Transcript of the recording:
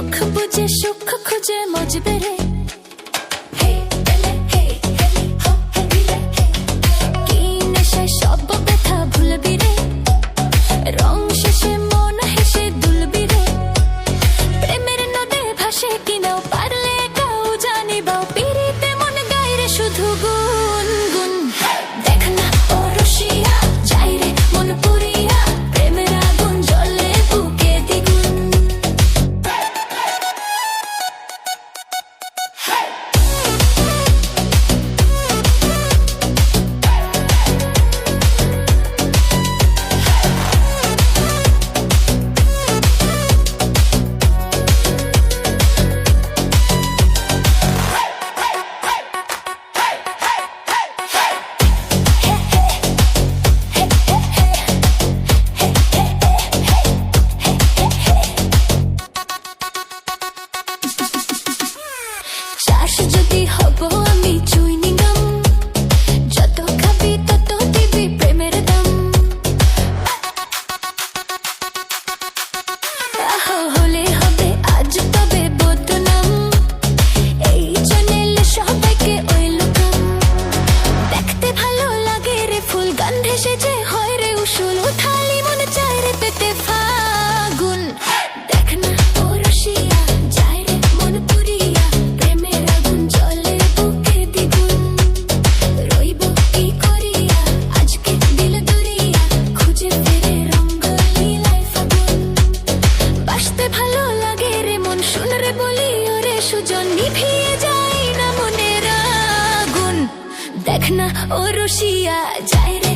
চোখ বুঝে, সুখ খুঁজে, মজবে রে। সব ব্যথা ভুলবি রে। রং শেষে মন হেসে দুলবি রে। প্রেমের নদে ভাসে কিনা oh, করে বলি, ওরে সুজন, নিভিয়ে যায় না মনের আগুন। দেখ না, ও রসিয়া যায় রে